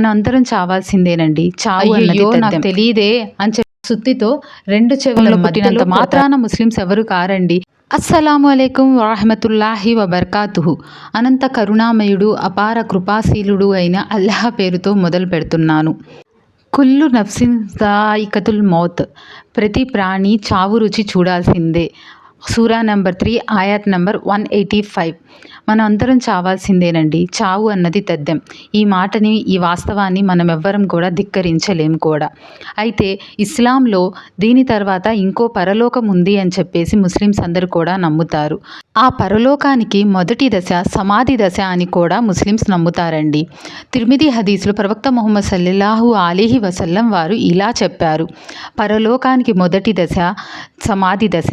మనం అందరం చావాల్సిందేనండి. చావు నాకు తెలియదే అని చెప్పి సుత్తితో రెండు చెవుల మధ్యనంత మధ్యలో మాత్రాన ముస్లిమ్స్ ఎవరు కారండి. అస్సలాము అలైకుం వరహమతుల్లాహి వబర్కాతుహు. అనంత కరుణామయుడు అపార కృపాశీలుడు అయిన అల్లాహ్ పేరుతో మొదలు పెడుతున్నాను. కుల్లు నఫ్సిన్ దాయికతుల్ మౌత్. ప్రతి ప్రాణి చావు రుచి చూడాల్సిందే. సూరా నంబర్ త్రీ ఆయాత్ నంబర్ వన్ ఎయిటీ ఫైవ్. మనం అందరం చావాల్సిందేనండి. చావు అన్నది తథ్యం ఈ మాటని ఈ వాస్తవాన్ని మనం ఎవ్వరం కూడా ధిక్కరించలేం కూడా. అయితే ఇస్లాంలో దీని తర్వాత ఇంకో పరలోకం ఉంది అని చెప్పేసి ముస్లిమ్స్ అందరూ కూడా నమ్ముతారు. ఆ పరలోకానికి మొదటి దశ సమాధి దశ అని కూడా ముస్లిమ్స్ నమ్ముతారండి. తిరుమిది హదీసులు ప్రవక్త మొహమ్మద్ సల్లల్లాహు అలీహి వసల్లం వారు ఇలా చెప్పారు. పరలోకానికి మొదటి దశ సమాధి దశ.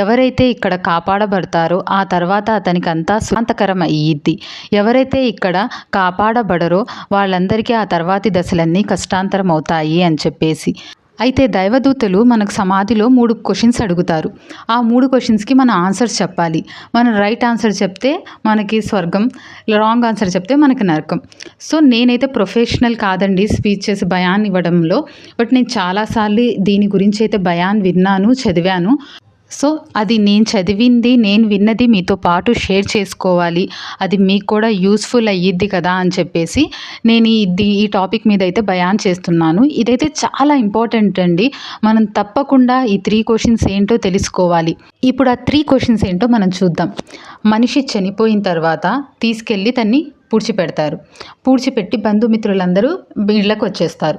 ఎవరైతే ఇక్కడ కాపాడబడతారో ఆ తర్వాత అతనికి అంతా శాంతకరం అయ్యిద్ది ఎవరైతే ఇక్కడ కాపాడబడరో వాళ్ళందరికీ ఆ తర్వాతి దశలన్నీ కష్టాంతరం అవుతాయి అని చెప్పేసి. అయితే దైవదూతలు మనకు సమాధిలో మూడు క్వశ్చన్స్ అడుగుతారు. ఆ మూడు క్వశ్చన్స్కి మన ఆన్సర్స్ చెప్పాలి. మనం రైట్ ఆన్సర్ చెప్తే మనకి స్వర్గం రాంగ్ ఆన్సర్ చెప్తే మనకి నరకం. సో నేనైతే ప్రొఫెషనల్ కాదండి స్పీచెస్ భయాన్ని ఇవ్వడంలో బట్ నేను చాలాసార్లు దీని గురించి అయితే భయాన్ని విన్నాను చదివాను. సో అది నేను చదివింది నేను విన్నది మీతో పాటు షేర్ చేసుకోవాలి. అది మీకు కూడా యూస్ఫుల్ అయ్యిద్ది కదా అని చెప్పేసి నేను ఇది ఈ టాపిక్ మీద అయితే బయాన్ చేస్తున్నాను. ఇదైతే చాలా ఇంపార్టెంట్ అండి. మనం తప్పకుండా ఈ త్రీ క్వశ్చన్స్ ఏంటో తెలుసుకోవాలి. ఇప్పుడు ఆ త్రీ క్వశ్చన్స్ ఏంటో మనం చూద్దాం. మనిషి చనిపోయిన తర్వాత తీసుకెళ్ళి తన్ని పూడ్చిపెడతారు. పూడ్చిపెట్టి బంధుమిత్రులందరూ ఇళ్ళకు వచ్చేస్తారు.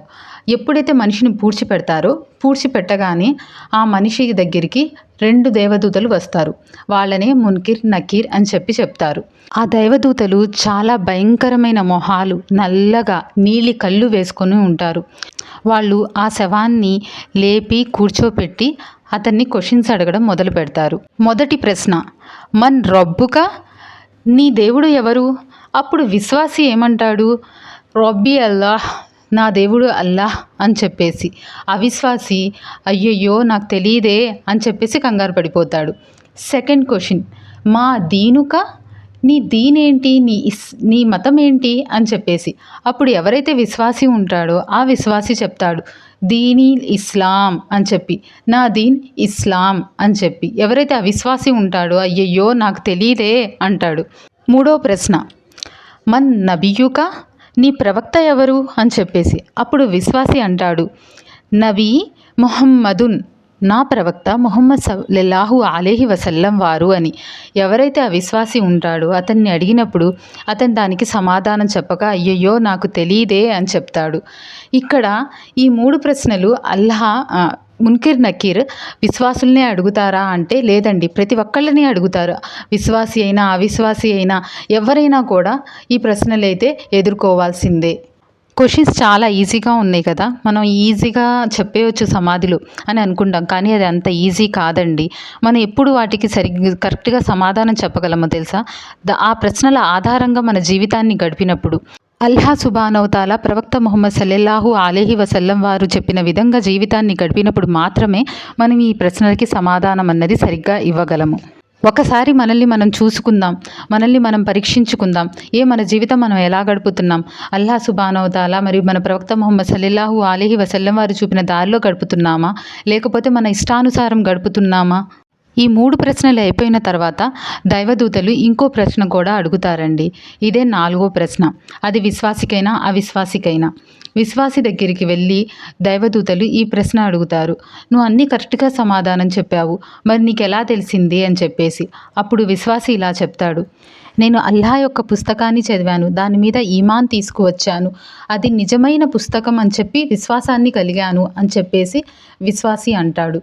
ఎప్పుడైతే మనిషిని పూడ్చిపెడతారో పూడ్చిపెట్టగానే ఆ మనిషి దగ్గరికి రెండు దేవదూతలు వస్తారు. వాళ్ళనే మున్కిర్ నకీర్ అని చెప్పి చెప్తారు. ఆ దేవదూతలు చాలా భయంకరమైన మొహాలు నల్లగా నీలి కళ్ళు వేసుకొని ఉంటారు. వాళ్ళు ఆ శవాన్ని లేపి కూర్చోపెట్టి అతన్ని క్వశ్చన్స్ అడగడం మొదలు పెడతారు. మొదటి ప్రశ్న మన్ రబ్బుక? నీ దేవుడు ఎవరు? అప్పుడు విశ్వాసి ఏమంటాడు? రబ్బీ అల్లాహ్ నా దేవుడు అల్లాహ్ అని చెప్పేసి. అవిశ్వాసి అయ్యయ్యో నాకు తెలియదే అని చెప్పేసి కంగారు పడిపోతాడు. సెకండ్ క్వశ్చన్ మా దీనుక? నీ దీనేంటి? నీ ఇస్ నీ మతం ఏంటి అని చెప్పేసి. అప్పుడు ఎవరైతే విశ్వాసి ఉంటాడో ఆ విశ్వాసి చెప్తాడు దీని ఇస్లాం అని చెప్పి. నా దీన్ ఇస్లాం అని చెప్పి. ఎవరైతే అవిశ్వాసి ఉంటాడో అయ్యయ్యో నాకు తెలియదే అంటాడు. మూడో ప్రశ్న మన్ నబియుక? నీ ప్రవక్త ఎవరు? అని చెప్పేసి. అప్పుడు విశ్వాసి అంటాడు నబీ మొహమ్మదున్ నా ప్రవక్త మొహమ్మద్ సల్లాహు అలేహి వసల్లం వారు అని. ఎవరైతే ఆ విశ్వాసి ఉంటాడో అతన్ని అడిగినప్పుడు అతను దానికి సమాధానం చెప్పక అయ్యయ్యో నాకు తెలియదే అని చెప్తాడు. ఇక్కడ ఈ మూడు ప్రశ్నలు అల్లాహ్ మున్కిర్ నకీర్ విశ్వాసుల్నే అడుగుతారా అంటే లేదండి ప్రతి ఒక్కళ్ళని అడుగుతారు. విశ్వాసి అయినా అవిశ్వాసి అయినా ఎవరైనా కూడా ఈ ప్రశ్నలు అయితే ఎదుర్కోవాల్సిందే. క్వశ్చన్స్ చాలా ఈజీగా ఉన్నాయి కదా. మనం ఈజీగా చెప్పేయచ్చు సమాధులు అని అనుకుంటాం కానీ అది అంత ఈజీ కాదండి. మనం ఎప్పుడు వాటికి సరిగ్గా కరెక్ట్గా సమాధానం చెప్పగలమో తెలుసా? ఆ ప్రశ్నల ఆధారంగా మన జీవితాన్ని గడిపినప్పుడు. అల్హా సుబానవతాల ప్రవక్త ముహమ్మద్ సల్లెల్లాహు అలీహి వసల్లం వారు చెప్పిన విధంగా జీవితాన్ని గడిపినప్పుడు మాత్రమే మనం ఈ ప్రశ్నలకి సమాధానం అన్నది సరిగ్గా ఇవ్వగలము. ఒకసారి మనల్ని మనం చూసుకుందాం మనల్ని మనం పరీక్షించుకుందాం. ఏ మన జీవితం మనం ఎలా గడుపుతున్నాం? అల్లా సుబానవతాల మరియు మన ప్రవక్త ముహమ్మద్ సల్లెల్లాహు అలీహి వసల్లం వారు చూపిన దారిలో గడుపుతున్నామా? లేకపోతే మన ఇష్టానుసారం గడుపుతున్నామా? ఈ మూడు ప్రశ్నలు అయిపోయిన తర్వాత దైవదూతలు ఇంకో ప్రశ్న కూడా అడుగుతారండి. ఇదే నాలుగో ప్రశ్న. అది విశ్వాసికైనా అవిశ్వాసికైనా? విశ్వాసి దగ్గరికి వెళ్ళి దైవదూతలు ఈ ప్రశ్న అడుగుతారు. నువ్వు అన్నీ కరెక్ట్గా సమాధానం చెప్పావు. మరి నీకు ఎలా తెలిసింది? అని చెప్పేసి. అప్పుడు విశ్వాసి ఇలా చెప్తాడు. నేను అల్లా యొక్క పుస్తకాన్ని చదివాను. దాని మీద ఈమాన్ తీసుకువచ్చాను. అది నిజమైన పుస్తకం అని చెప్పి విశ్వాసాన్ని కలిగాను అని చెప్పేసి విశ్వాసి అంటాడు.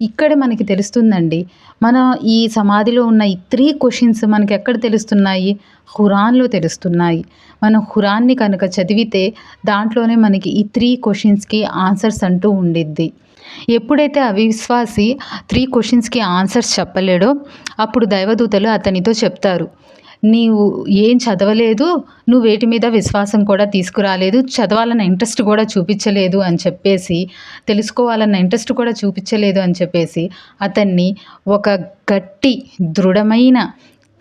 ఇక్కడ మనకి తెలుస్తుందండి మన ఈ సమాధిలో ఉన్న ఈ త్రీ క్వశ్చన్స్ మనకి ఎక్కడ తెలుస్తున్నాయి? హురాన్లో తెలుస్తున్నాయి. మనం ఖురాన్ని కనుక చదివితే దాంట్లోనే మనకి ఈ త్రీ క్వశ్చన్స్కి ఆన్సర్స్ అంటూ ఉండిద్ది. ఎప్పుడైతే అవిశ్వాసి త్రీ క్వశ్చన్స్కి ఆన్సర్స్ చెప్పలేడో అప్పుడు దైవదూతలు అతనితో చెప్తారు నీవు ఏం చదవలేదు నువ్వు వేటి మీద విశ్వాసం కూడా తీసుకురాలేదు చదవాలన్న ఇంట్రెస్ట్ కూడా చూపించలేదు అని చెప్పేసి తెలుసుకోవాలన్న ఇంట్రెస్ట్ కూడా చూపించలేదు అని చెప్పేసి అతన్ని ఒక గట్టి దృఢమైన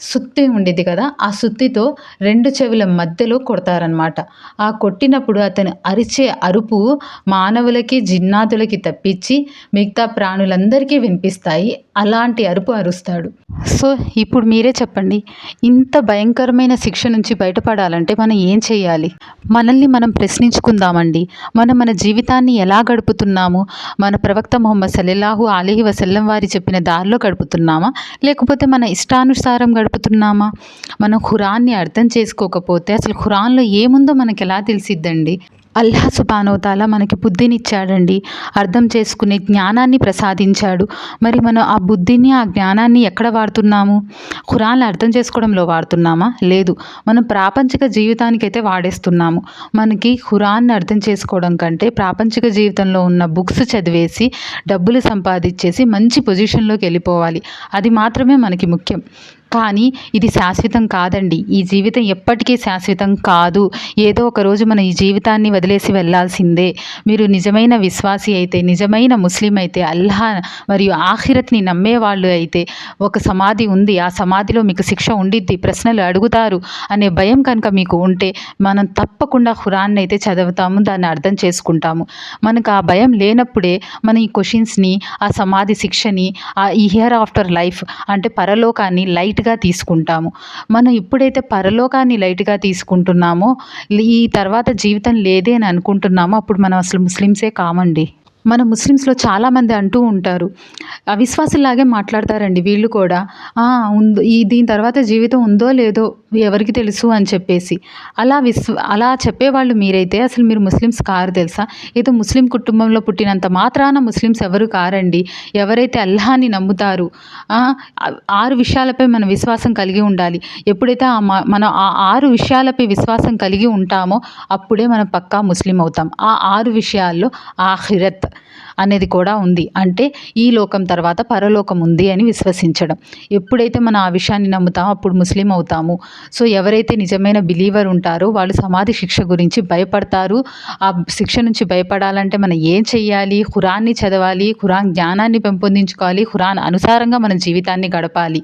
సుత్తి ఉండేది కదా ఆ సుత్తితో రెండు చెవుల మధ్యలో కొడతారనమాట ఆ కొట్టినప్పుడు అతను అరిచే అరుపు మానవులకి జిన్నాతులకి తప్పించి మిగతా ప్రాణులందరికీ వినిపిస్తాయి. అలాంటి అరుపు అరుస్తాడు. సో ఇప్పుడు మీరే చెప్పండి ఇంత భయంకరమైన శిక్ష నుంచి బయటపడాలంటే మనం ఏం చేయాలి? మనల్ని మనం ప్రశ్నించుకుందామండి. మనం మన జీవితాన్ని ఎలా గడుపుతున్నాము? మన ప్రవక్త మొహమ్మద్ సల్లెల్లాహు అలీహి వసల్లం వారి చెప్పిన దారిలో గడుపుతున్నామా? లేకపోతే మన ఇష్టానుసారం గడుపుతున్నామా? మనం ఖురాన్ని అర్థం చేసుకోకపోతే అసలు ఖురాన్లో ఏముందో మనకి ఎలా తెలిసిద్దండి? అల్లా సుబానోతాల మనకి బుద్ధినిచ్చాడండి. అర్థం చేసుకునే జ్ఞానాన్ని ప్రసాదించాడు. మరి మనం ఆ బుద్ధిని ఆ జ్ఞానాన్ని ఎక్కడ వాడుతున్నాము? ఖురాన్లు అర్థం చేసుకోవడంలో వాడుతున్నామా? లేదు. మనం ప్రాపంచిక జీవితానికైతే వాడేస్తున్నాము. మనకి ఖురాన్ని అర్థం చేసుకోవడం కంటే ప్రాపంచిక జీవితంలో ఉన్న బుక్స్ చదివేసి డబ్బులు సంపాదించేసి మంచి పొజిషన్లోకి వెళ్ళిపోవాలి. అది మాత్రమే మనకి ముఖ్యం. కానీ ఇది శాశ్వతం కాదండి. ఈ జీవితం ఎప్పటికీ శాశ్వతం కాదు. ఏదో ఒక రోజు మన ఈ జీవితాన్ని వదిలేసి వెళ్ళాల్సిందే. మీరు నిజమైన విశ్వాసి అయితే నిజమైన ముస్లిం అయితే అల్లా మరియు ఆఖిరత్ని నమ్మేవాళ్ళు అయితే ఒక సమాధి ఉంది. ఆ సమాధిలో మీకు శిక్ష ఉండిద్ది. ప్రశ్నలు అడుగుతారు అనే భయం కనుక మీకు ఉంటే మనం తప్పకుండా హురాన్ని అయితే చదువుతాము దాన్ని అర్థం చేసుకుంటాము. మనకు ఆ భయం లేనప్పుడే మన ఈ క్వశ్చన్స్ని ఆ సమాధి శిక్షని ఆ ఈ హియర్ ఆఫ్టర్ లైఫ్ అంటే పరలోకాన్ని లైట్ లైట్గా తీసుకుంటాము. మనం ఎప్పుడైతే పరలోకాన్ని లైట్గా తీసుకుంటున్నామో ఈ తర్వాత జీవితం లేదే అని అనుకుంటున్నామో అప్పుడు మనం అసలు ముస్లిమ్సే కామండి. మన ముస్లిమ్స్లో చాలామంది అంటూ ఉంటారు. అవిశ్వాసులాగే మాట్లాడతారండి వీళ్ళు కూడా. ఉందో ఈ దీని తర్వాత జీవితం ఉందో లేదో ఎవరికి తెలుసు? అని చెప్పేసి. అలా విశ్వ అలా చెప్పేవాళ్ళు మీరైతే అసలు మీరు ముస్లిమ్స్ కారు తెలుసా? ఏదో ముస్లిం కుటుంబంలో పుట్టినంత మాత్రాన ముస్లిమ్స్ ఎవరు కారండి? ఎవరైతే అల్లాని నమ్ముతారు? ఆరు విషయాలపై మన విశ్వాసం కలిగి ఉండాలి. ఎప్పుడైతే మనం ఆ ఆరు విషయాలపై విశ్వాసం కలిగి ఉంటామో అప్పుడే మనం పక్కా ముస్లిం అవుతాం. ఆ ఆరు విషయాల్లో ఆఖిరత్. అనేది కూడా ఉంది. అంటే ఈ లోకం తర్వాత పరలోకం ఉంది అని విశ్వసించడం. ఎప్పుడైతే మనం ఆ విషయాన్ని నమ్ముతామో అప్పుడు ముస్లిం అవుతాము. సో ఎవరైతే నిజమైన బిలీవర్ ఉంటారో వాళ్ళు సమాధి శిక్ష గురించి భయపడతారు. ఆ శిక్ష నుంచి భయపడాలంటే మనం ఏం చెయ్యాలి? ఖురాన్ని చదవాలి ఖురాన్ జ్ఞానాన్ని పెంపొందించుకోవాలి ఖురాన్ అనుసారంగా మన జీవితాన్ని గడపాలి.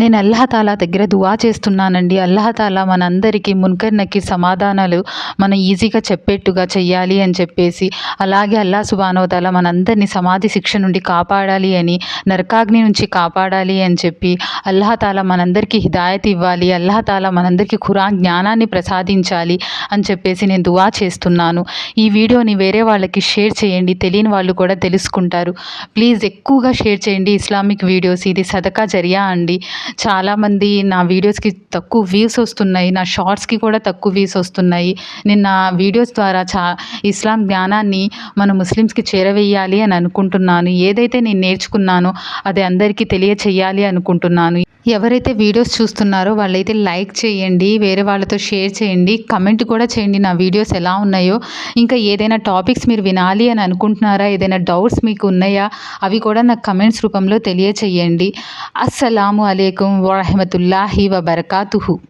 నేను అల్లాహతాలా దగ్గర దువా చేస్తున్నానండి. అల్లాహతాలా మనందరికీ మున్కర్నకి సమాధానాలు మనం ఈజీగా చెప్పేట్టుగా చెయ్యాలి అని చెప్పేసి అలాగే అల్లా సుబానోతాల మనందరినీ సమాధి శిక్ష నుండి కాపాడాలి అని నరకాగ్ని నుంచి కాపాడాలి అని చెప్పి అల్లాహతాలా మనందరికీ హిదాయత్ ఇవ్వాలి అల్లాహతాలా మనందరికీ ఖురాన్ జ్ఞానాన్ని ప్రసాదించాలి అని చెప్పేసి నేను దువా చేస్తున్నాను. ఈ వీడియోని వేరే వాళ్ళకి షేర్ చేయండి తెలియని వాళ్ళు కూడా తెలుసుకుంటారు. ప్లీజ్ ఎక్కువగా షేర్ చేయండి ఇస్లామిక్ వీడియోస్. ఇది సదకా జరియా అండి. చాలామంది నా వీడియోస్కి తక్కువ వ్యూస్ వస్తున్నాయి నా షార్ట్స్కి కూడా తక్కువ వ్యూస్ వస్తున్నాయి. నేను నా వీడియోస్ ద్వారా చా ఇస్లాం జ్ఞానాన్ని మన ముస్లిమ్స్కి చేరవేయాలి అని అనుకుంటున్నాను. ఏదైతే నేను నేర్చుకున్నానో అది అందరికీ తెలియచేయాలి అనుకుంటున్నాను. ఎవరైతే వీడియోస్ చూస్తున్నారో వాళ్ళైతే లైక్ చేయండి వేరే వాళ్ళతో షేర్ చేయండి కమెంట్ కూడా చేయండి నా వీడియోస్ ఎలా ఉన్నాయో. ఇంకా ఏదైనా టాపిక్స్ మీరు వినాలి అని అనుకుంటున్నారా ఏదైనా డౌట్స్ మీకు ఉన్నాయా అవి కూడా నాకు కమెంట్స్ రూపంలో తెలియచేయండి. అస్సలాము అలైకుం వరహమతుల్లాహి వబర్కాతుహు.